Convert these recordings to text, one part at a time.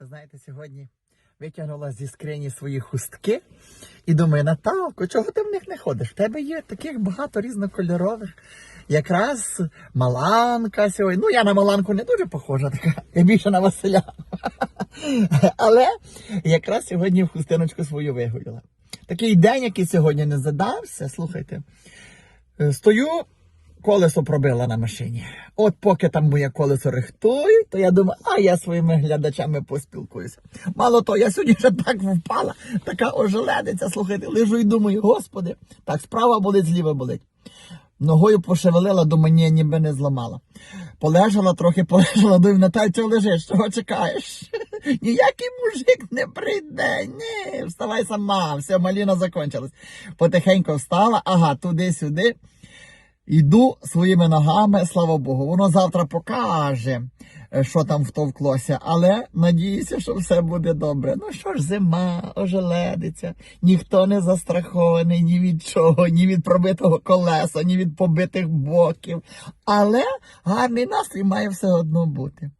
Знаєте, сьогодні витягнула зі скрині свої хустки і думаю, Наталко, чого ти в них не ходиш? В тебе є таких багато різнокольорових. Якраз Маланка сьогодні. Ну, я на Маланку не дуже похожа, така, я більше на Василя. Але якраз сьогодні в хустиночку свою вигуляла. Такий день, який сьогодні не задався, слухайте. Е, Стою, колесо пробила на машині. От поки там моє колесо рихтує, то я думаю, а я своїми глядачами поспілкуюся. Мало того, я сьогодні вже так впала, така ожеледиця, слухайте, лежу і думаю, господи, так справа болить, зліва болить. Ногою пошевелила, думаю, ні, ніби не зламала. Полежала трохи, полежала, думаю, Наталь, чого лежиш, чого чекаєш? Ніякий мужик не прийде. Ні, вставай сама, все, маліна закончилась. Потихеньку встала, ага, туди-сюди. Йду своїми ногами, слава Богу. Воно завтра покаже, е, що там втовклося, але надіюся, що все буде добре. Ну що ж, зима, ожеледиться, ніхто не застрахований ні від чого, ні від пробитого колеса, ні від побитих боків. Але гарний настрій має все одно бути.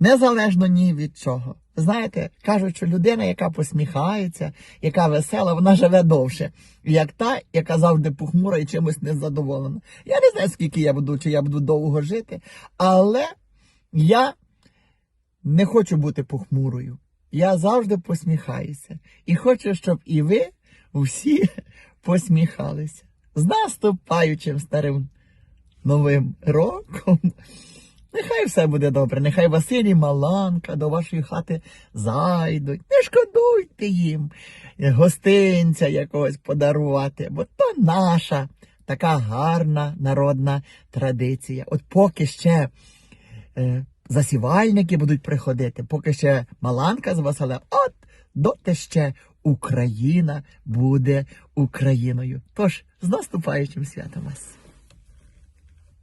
Незалежно ні від чого. Знаєте, кажуть, що людина, яка посміхається, яка весела, вона живе довше, як та, яка завжди похмура і чимось незадоволена. Я не знаю, скільки я буду, чи я буду довго жити, але я не хочу бути похмурою. Я завжди посміхаюся. І хочу, щоб і ви всі посміхалися. З наступаючим старим новим роком. Нехай все буде добре, нехай Василь і Маланка до вашої хати зайдуть. Не шкодуйте їм гостинця якогось подарувати, бо то наша така гарна народна традиція. От поки ще е, засівальники будуть приходити, поки ще Маланка з Василем, от доти ще Україна буде Україною. Тож з наступаючим святом вас.